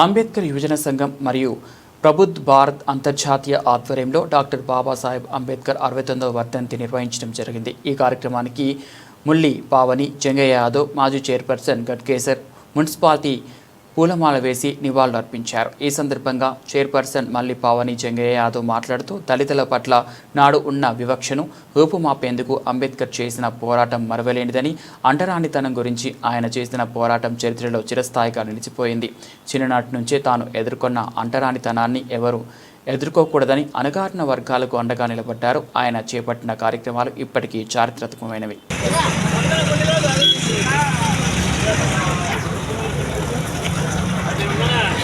అంబేద్కర్ యువజన సంఘం మరియు ప్రబుద్ధ్ భారత్ అంతర్జాతీయ ఆధ్వర్యంలో డాక్టర్ బాబాసాహెబ్ అంబేద్కర్ అరవై తొమ్మిదవ వర్ధంతి నిర్వహించడం జరిగింది. ఈ కార్యక్రమానికి ముల్లి పావని జంగయ్య యాదవ్ మాజీ చైర్పర్సన్ గట్కేసర్ మున్సిపాలిటీ పూలమాల వేసి నివాళులర్పించారు. ఈ సందర్భంగా చైర్పర్సన్ మల్లిపావని జంగయ్య యాదవ్ మాట్లాడుతూ దళితుల పట్ల నాడు ఉన్న వివక్షను రూపుమాపేందుకు అంబేద్కర్ చేసిన పోరాటం మరవలేనిదని అంటరానితనం గురించి ఆయన చేసిన పోరాటం చరిత్రలో చిరస్థాయిగా నిలిచిపోయింది. చిన్ననాటి నుంచే తాను ఎదుర్కొన్న అంటరానితనాన్ని ఎవరు ఎదుర్కోకూడదని అణగారిన వర్గాలకు అండగా నిలబడ్డారు. ఆయన చేపట్టిన కార్యక్రమాలు ఇప్పటికీ చారిత్రాత్మకమైనవి సాధిద్దాం సాధిద్దాం అంబేద్కర్ ఆశయాలు సాధిద్దాం జై భీమ్ జై భీమ్ జై భీమ్ జై భీమ్ సాధిద్దాం సాధిద్దాం ఆశయాలు సాధిద్దాం అంబేద్కర్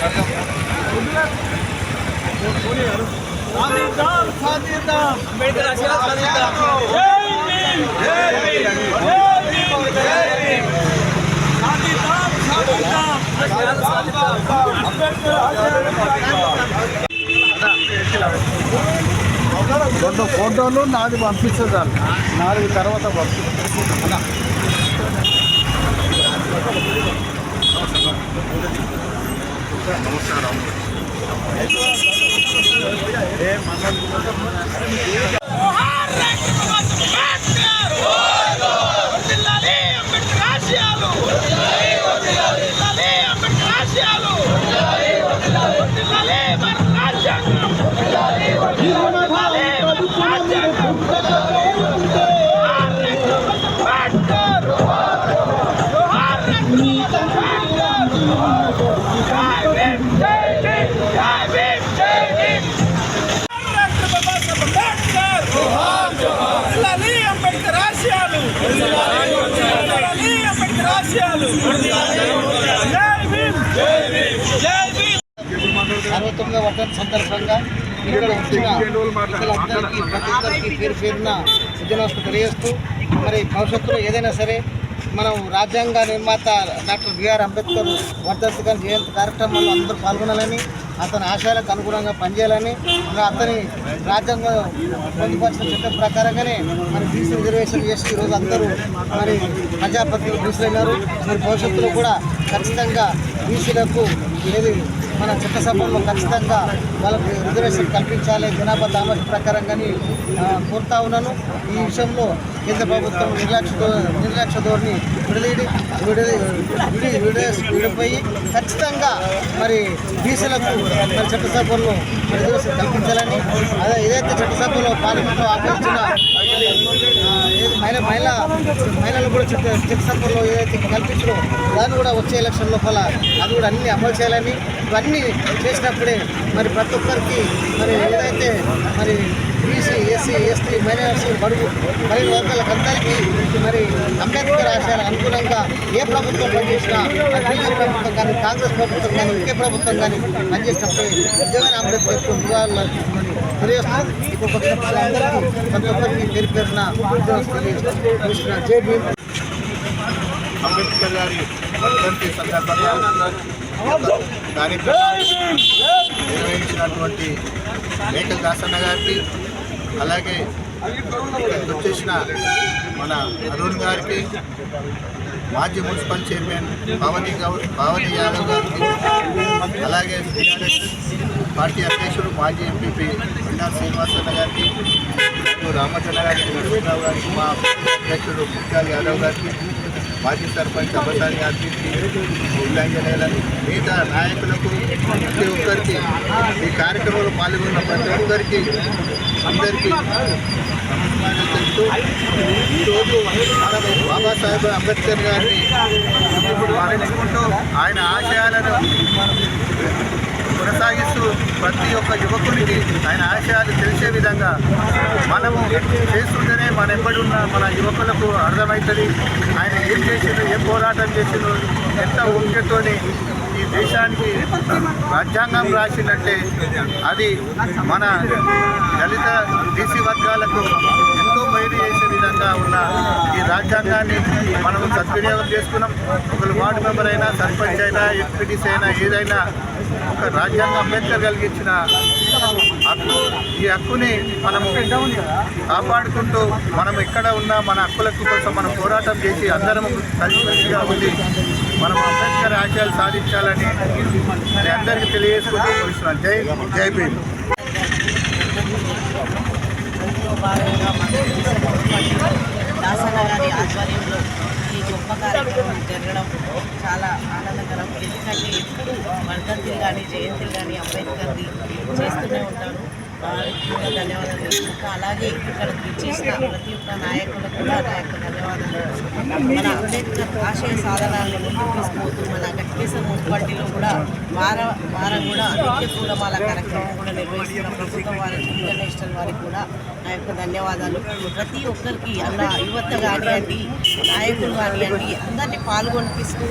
ఆశయాలు సాధిద్దాం రెండు ఫోటోలు నాది పంపిస్తుంది పంపిస్తారు నాలుగు తర్వాత పంపిస్తుంది నమస్కారం. డాక్టర్ బాబాసాహెబ్ అరవై సందర్భంగా ఇక్కడ వచ్చిన ప్రజలందరికీ ప్రతి ఒక్కరికి పేరు పేరున విజయనమస్కారం తెలియజేస్తూ మరి భవిష్యత్తులో ఏదైనా సరే మనం రాజ్యాంగ నిర్మాత డాక్టర్ బిఆర్ అంబేద్కర్ వర్ధంతి జయంతి కార్యక్రమంలో అందరూ పాల్గొనాలని అతని ఆశయాలకు అనుగుణంగా పనిచేయాలని అతని రాజ్యాంగం పొందుపరిచిన చట్టం ప్రకారంగానే మరి బీసీ రిజర్వేషన్ చేసి ఈరోజు అందరూ మరి ప్రజాప్రతినిధులు బీసీలైనారు మరి భవిష్యత్తులో కూడా ఖచ్చితంగా బీసీలకు ఏది మన చట్టసభల్లో ఖచ్చితంగా వాళ్ళకి రిజర్వేషన్ కల్పించాలి జనాభా దామర్శ ప్రకారంగాని ఆ, కోరుతా ఉన్నాను. ఈ విషయంలో కేంద్ర ప్రభుత్వం నిర్లక్ష్య నిర్లక్ష్య ధోరణి విడదీడి విడది విడి విడేసి విడిపోయి ఖచ్చితంగా మరి బీసీలకు మరి చట్టసభల్లో మరి కల్పించాలని అదే ఏదైతే చట్టసభలో పార్లమెంట్లో ఆహ్వానించిన మహిళ మహిళ మహిళలు కూడా చట్ట చట్టసభలో ఏదైతే కల్పించారో దాన్ని కూడా వచ్చే ఎలక్షన్ లోపల అది కూడా అన్ని అమలు చేయాలని ఇవన్నీ చేసినప్పుడే మరి ప్రతి ఒక్కరికి మరి ఏదైతే మరి ఎస్సీ ఎస్టీ మైనార్టీ బడుగు మరిన్ని వర్గాలకు అందరికీ మరి అంబేద్కర్ ఆశయాలకు అనుగుణంగా ఏ ప్రభుత్వం పనిచేసినా బీజేపీ ప్రభుత్వం కానీ కాంగ్రెస్ ప్రభుత్వం కానీ ఇంకే ప్రభుత్వం కానీ పనిచేసినప్పుడు నిజమైన అంబేద్కర్ నివాళులు అర్పించుకొని తెలియజేస్తున్నాం ఇప్పుడు ప్రతి ఒక్కరికి పేరు పేరున తెలియజేస్తున్నాం జై భీమ్. అంబేద్కర్ గారి వర్ధంతి సందర్భంగా కార్యక్రమాన్ని నిర్వహించినటువంటి మేకల్ దాసన్న గారికి అలాగే ఇక్కడికి వచ్చేసిన మన అరుణ్ గారికి మాజీ మున్సిపల్ చైర్మన్ పావని గౌడ్ పావని యాదవ్ గారికి అలాగే టీఆర్ఎస్ పార్టీ అధ్యక్షుడు మాజీ ఎంపీపీ బండారు శ్రీనివాసన్న గారికి మరియు రామచంద్ర గారికి నరసింహరావు గారికి మా అధ్యక్షుడు ముత్యాల యాదవ్ గారికి మాజీ సర్పంచ్ అబ్బసాని గారికి ఉల్లంఘనలని మిగతా నాయకులకు ప్రతి ఒక్కరికి ఈ కార్యక్రమంలో పాల్గొన్న ప్రతి ఒక్కరికి అందరికీ నమస్కారాలు తెలుపుతూ ఈరోజు మన బాబాసాహెబ్ అంబేద్కర్ గారిని స్మరించుకుంటూ ఆయన ఆశయాలను కొనసాగిస్తూ ప్రతి ఒక్క యువకునికి ఆయన ఆశయాలు తెలిసే విధంగా మనము చేస్తుంటేనే మన ఎప్పుడున్న మన యువకులకు అర్థమవుతుంది. ఆయన ఏం చేసిండు ఏం పోరాటం చేసిండు ఎంత ఊరికతోని ఈ దేశానికి రాజ్యాంగం రాసిందంటే అది మన దళిత బీసీ వర్గాలకు ఎంతో మేలు చేసే విధంగా ఉన్న ఈ రాజ్యాంగాన్ని మనం సద్వినియోగం చేసుకున్నాం. ఒకరు వార్డు మెంబర్ అయినా సర్పంచ్ అయినా ఎంపీటీసీ అయినా ఏదైనా ఒక రాజ్యాంగం అంబేద్కర్ కలిగించిన హక్కు ఈ హక్కుని మనము కాపాడుకుంటూ మనం ఎక్కడ ఉన్నా మన హక్కులకు కోసం మనం పోరాటం చేసి అందరం కలిసిమెలిసిగా ఉండి మనం అంబేద్కర్ ఆశయాలు సాధించాలని అందరికీ తెలియజేసుకుంటూ ముగిస్తున్నాను. జై జై భీమ్. అందులో దాసన్న గారి ఆధ్వర్యంలో ఈ గొప్ప కార్యక్రమం జరగడం చాలా ఆనందకరం. ఎందుకంటే ఎప్పుడు వర్ధంతులు కానీ జయంతులు కానీ అంబేద్కర్ది చేస్తూనే ఉంటారు. వారికి కూడా ధన్యవాదాలు. తెలుసుకుంటా అలాగే ఇక్కడ చేసిన ప్రతి ఒక్క నాయకులకు కూడా నా యొక్క ధన్యవాదాలు మన అంబేద్కర్ ఆశయ సాధనాలను ముందుకు తీసుకుపోతూ మన గట్కేశ్వర మున్సిపాలిటీలో కూడా వార వారం కూడా నిత్య పూలమాల కార్యక్రమం కూడా నిర్వహిస్తున్న ప్రభుత్వం వారికి ఇంటర్నేషనల్ వారికి కూడా నా యొక్క ధన్యవాదాలు ప్రతి ఒక్కరికి అలా యువత కానివ్వండి నాయకులు కానివ్వండి అందరినీ పాల్గొనిపిస్తూ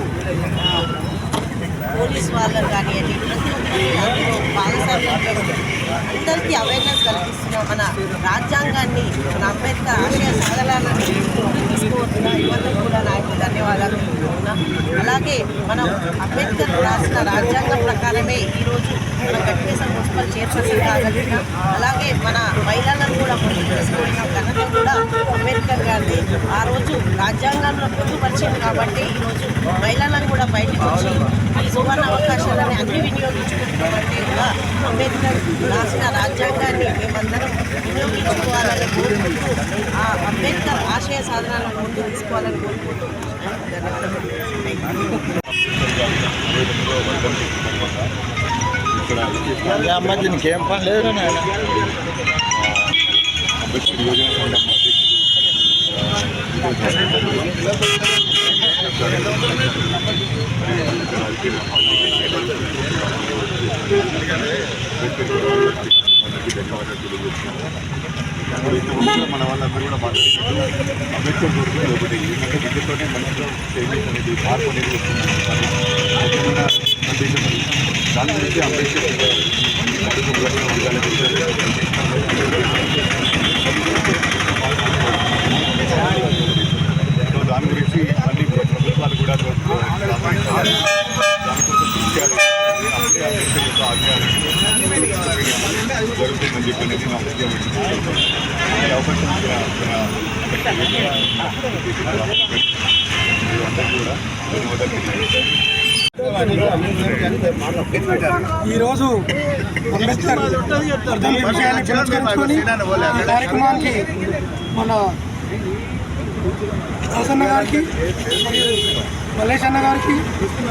పోలీస్ వాళ్ళని కానివ్వండి ప్రతి ఒక్కరికి అందులో భాగస్వామ్యం అందరికీ అవేర్నెస్ కల్పిస్తున్నాం మన రాజ్యాంగాన్ని మన అంబేద్కర్ ఆశయ సాధనాలను తీసుకుపోతున్న ఇవన్నీ కూడా నా ధన్యవాదాలు అలాగే మనం అంబేద్కర్ రాసిన రాజ్యాంగం ప్రకారమే ఈరోజు మన గట్కేశ్వర మున్సిపల్ చైర్పర్సన్ కాగలిగిన అలాగే మన మహిళలను కూడా ముందుకు తీసుకువెళ్ళిన ఘనత కూడా అంబేద్కర్ గారిని ఆ రోజు రాజ్యాంగంలో పొందుపరిచింది కాబట్టి ఈరోజు మహిళలను కూడా బయటకు వచ్చి ఈ సువర్ణ అవకాశాలని అన్ని వినియోగించుకుంటున్నామంటే కూడా అంబేద్కర్ రాసిన రాజ్యాంగాన్ని మేమందరం వినియోగించుకోవాలని కోరుకుంటూ ఆ అంబేద్కర్ ఆశయ సాధనాలను ముందు తీసుకోవాలని కోరుకుంటూ ధన్యవాదాలు అమ్మ దీనికి ఏం పని లేదు నాయన. అంబేద్కర్ యువజన సంఘం అందరికీ ధన్యవాదాలు తెలియజేస్తున్నాను ఇప్పుడు ఇంతకుముందు మన వాళ్ళందరూ కూడా మాట్లాడుతున్నారు అంబేద్కర్ కోరుకునేది ఒకటి ఏంటంటే విద్యతోనే మనసులో చేంజెస్ అనేది మార్పు అనేది వస్తుంది దాని గురించి అంబేద్కర్ దాని గురించి మళ్ళీ ప్రభుత్వాలు కూడా దానికోసం జరుగుతుందని చెప్పి అనేది నా ఈ అవకాశం కూడా ధన్యవాదాలు ఈరోజు అంబేద్కర్ విషయాన్ని పురస్కరించుకొని ఈ కార్యక్రమానికి మన దాసన్న గారికి మరియు మల్లేష్ అన్న గారికి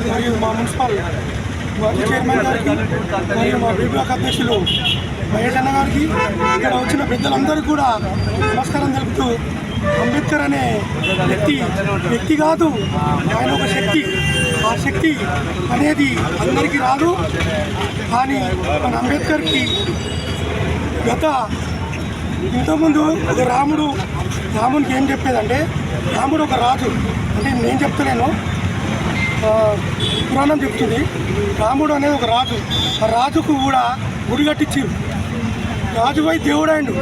మరియు మా మున్సిపల్ చైర్మన్ గారికి మరియు మా విభాగ అధ్యక్షులు మహేష్ గారికి ఇక్కడ వచ్చిన పెద్దలందరికీ కూడా నమస్కారం తెలుపుతూ అంబేద్కర్ అనే వ్యక్తి వ్యక్తి కాదు ఆయన ఒక శక్తి. ఆ శక్తి అనేది అందరికీ రాదు. కానీ మన అంబేద్కర్కి గత ఇంతకుముందు ఒక రాముడు రామునికి ఏం చెప్పేదంటే రాముడు ఒక రాజు. అంటే నేను చెప్తలేను పురాణం చెప్తుంది. రాముడు అనేది ఒక రాజు. ఆ రాజుకు కూడా గుడి కట్టించారు రాజుపై దేవుడు అయిండు.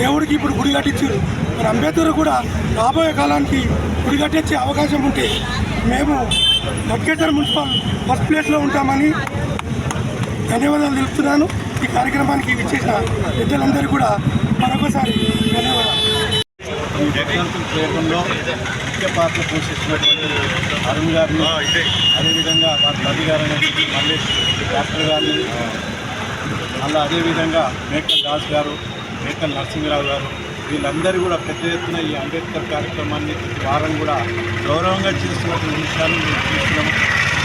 దేవుడికి ఇప్పుడు గుడి కట్టించారు మరి అంబేద్కర్ కూడా రాబోయే కాలానికి గుడి కట్టించే అవకాశం ఉంటే మేము గట్కేశ్వర మున్సిపల్ ఫస్ట్ ప్లేస్లో ఉంటామని ధన్యవాదాలు తెలుపుతున్నాను. ఈ కార్యక్రమానికి ఇచ్చేసిన పెద్దలందరూ కూడా మరొకసారి ధన్యవాదాలు. ఈ ముఖ్య పాత్ర పోషిస్తున్నటువంటి అరుణ్ గారిని అదేవిధంగా వారి తల్లి గారిని మల్లేష్ డాక్టర్ గారిని అలా అదేవిధంగా మేకల్ దాస్ గారు మేకల్ నరసింహరావు గారు వీళ్ళందరూ కూడా పెద్ద ఎత్తున ఈ అంబేద్కర్ కార్యక్రమాన్ని ప్రతి వారం కూడా గౌరవంగా చేస్తున్నటువంటి విషయాన్ని మేము చూస్తున్నాము.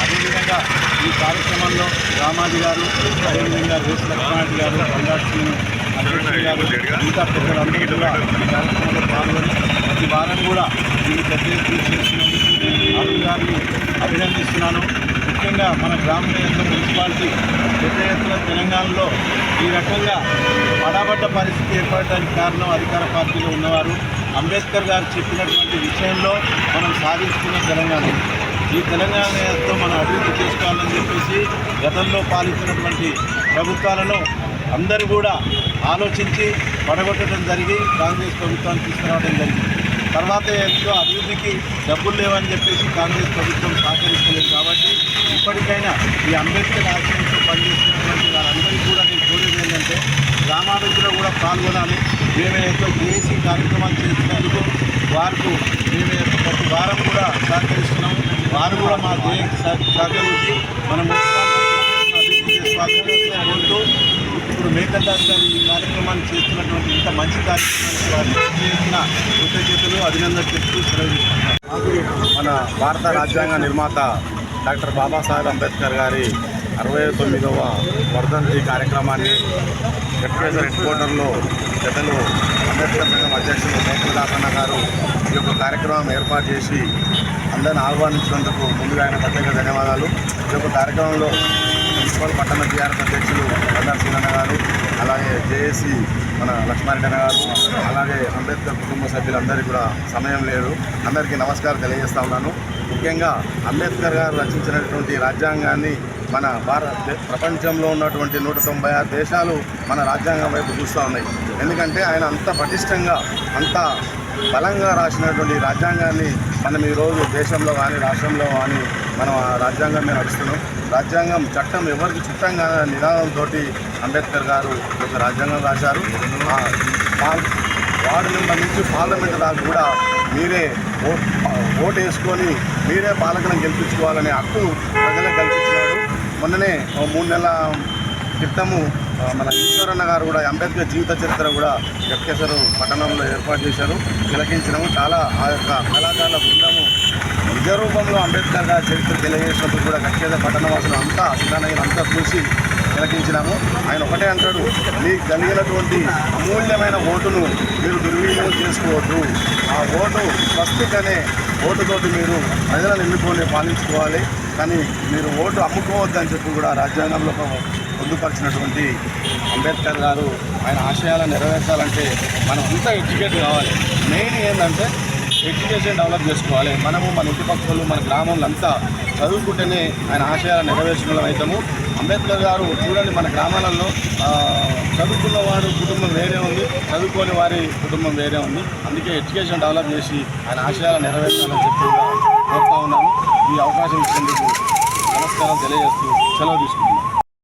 అదేవిధంగా ఈ కార్యక్రమంలో రామాజీ గారు అదేవిధంగా రేసు లక్ష్మణారెడ్డి గారు బండారు సింగ్ అధ్యక్షుడు గారు ఇంకా పెద్దలందరూ కూడా ఈ కార్యక్రమంలో పాల్గొని ప్రతి వారం కూడా దీన్ని పెద్ద ఎత్తున చేస్తున్నందుకు అరుణ్ గారిని అభినందిస్తున్నాను. ముఖ్యంగా మన గ్రామీణ యొక్క మున్సిపాలిటీ పెద్ద ఎత్తున తెలంగాణలో ఈ రకంగా పడబడ్డ పరిస్థితి ఏర్పడడానికి కారణం అధికార పార్టీలో ఉన్నవారు. అంబేద్కర్ గారు చెప్పినటువంటి విషయంలో మనం సాధించుకున్న తెలంగాణ. ఈ తెలంగాణతో మనం అభివృద్ధి చేసుకోవాలని చెప్పేసి గతంలో పాలించినటువంటి ప్రభుత్వాలను అందరూ కూడా ఆలోచించి పడగొట్టడం జరిగి కాంగ్రెస్ ప్రభుత్వాన్ని తీసుకురావడం జరిగింది. తర్వాత ఎంతో అభివృద్ధికి డబ్బులు లేవని చెప్పేసి కాంగ్రెస్ ప్రభుత్వం సహకరిస్తలేదు కాబట్టి ఇప్పటికైనా ఈ అంబేద్కర్ ఆశ్రమంతో పనిచేస్తున్నటువంటి వారందరికీ కూడా నేను కోరేది ఏంటంటే గ్రామాభివృద్ధిలో కూడా పాల్గొనాలి. మేము ఎంతో చేసి కార్యక్రమాలు చేస్తున్నందుకు వారికి మేము ప్రతి వారం కూడా సహకరిస్తున్నాం వారు కూడా మా ధ్యేయం సహకరించి మన మున్సిపాలిటీ ఇప్పుడు మేకల్ గారు ఈ కార్యక్రమాన్ని చేస్తున్నటువంటి ఇంత మంచి కార్యక్రమానికి వారికి చేసిన కృతజ్ఞతలు అభినందన చెప్తూ సెలవు మన భారత రాజ్యాంగ నిర్మాత డాక్టర్ బాబాసాహెబ్ అంబేద్కర్ గారి అరవై తొమ్మిదవ వర్ధంతి కార్యక్రమాన్ని ఎక్స్ప్రెషన్ హెడ్ క్వార్టర్లో పెద్దలు అంబేద్కర్ సంఘం అధ్యక్షులు మేకదాసన్న గారు ఈ యొక్క కార్యక్రమం ఏర్పాటు చేసి అందరిని ఆహ్వానించినందుకు ముందుగా ఆయన ప్రత్యేక ధన్యవాదాలు. ఈ యొక్క కార్యక్రమంలో మున్సిపల్ పట్టణ టీఆర్ఎస్ అధ్యక్షులు బండారు సీనన్న గారు అలాగే జేఏసీ మన లక్ష్మారెడ్డి గారు అలాగే అంబేద్కర్ కుటుంబ సభ్యులందరికీ కూడా సమయం లేదు. అందరికీ నమస్కారం తెలియజేస్తా ఉన్నాను. ముఖ్యంగా అంబేద్కర్ గారు రచించినటువంటి రాజ్యాంగాన్ని మన భారత ప్రపంచంలో ఉన్నటువంటి నూట తొంభై ఆరు దేశాలు మన రాజ్యాంగం వైపు చూస్తూ ఉన్నాయి. ఎందుకంటే ఆయన అంత పటిష్టంగా అంత బలంగా రాసినటువంటి రాజ్యాంగాన్ని మనం ఈరోజు దేశంలో కానీ రాష్ట్రంలో కానీ మనం ఆ రాజ్యాంగం మీద నడుస్తున్నాం. రాజ్యాంగం చట్టం ఎవరికి చుట్టంగా నినాదంతో అంబేద్కర్ గారు ఒక రాజ్యాంగం రాశారు. వార్డు మెంబర్ నుంచి పార్లమెంట్ దాకా కూడా మీరే ఓట్ ఓటు వేసుకొని మీరే పాలకులను గెలిపించుకోవాలనే హక్కు ప్రజలకు కల్పించినాడు మొన్ననే ఓ మూడు నెలల క్రితము మన ఈశ్వరన్న గారు కూడా అంబేద్కర్ జీవిత చరిత్ర కూడా ఎఫ్కేసర్ పట్టణంలో ఏర్పాటు చేశారు తిలకించినాము. చాలా ఆ యొక్క కళాకారుల బృందము నిజ రూపంలో అంబేద్కర్ గారి చరిత్ర తెలియజేసినప్పుడు కూడా గట్కేద పట్టణవాసులు అంతా సిద్ధనగిరి అంతా చూసి తిలకించినాము. ఆయన ఒకటే అంటాడు మీకు కలిగినటువంటి అమూల్యమైన ఓటును మీరు దుర్వినియోగం చేసుకోవద్దు. ఆ ఓటు స్వస్తికనే ఓటుతోటి మీరు ప్రజలను ఎన్నుకొని పాలించుకోవాలి. కానీ మీరు ఓటు అమ్ముకోవద్దని చెప్పి కూడా రాజ్యాంగంలో పొందుపరిచినటువంటి అంబేద్కర్ గారు ఆయన ఆశయాలను నెరవేర్చాలంటే మనం అంతా ఎడ్యుకేట్ కావాలి. మెయిన్ ఏంటంటే ఎడ్యుకేషన్ డెవలప్ చేసుకోవాలి. మనము మన ఇంటి పక్కలు మన గ్రామంలో అంతా చదువుకుంటేనే ఆయన ఆశయాలను నెరవేర్చడం అవుతాము అంబేద్కర్ గారు చూడండి మన గ్రామాలలో చదువుకున్న వారి కుటుంబం వేరే ఉంది చదువుకోని వారి కుటుంబం వేరే ఉంది. అందుకే ఎడ్యుకేషన్ డెవలప్ చేసి ఆయన ఆశయాలను నెరవేర్చాలని చెప్పి కోరుతా ఉన్నాను. ఈ అవకాశం ఇచ్చినందుకు నమస్కారం తెలియజేస్తూ సెలవు తీసుకుంటున్నాను.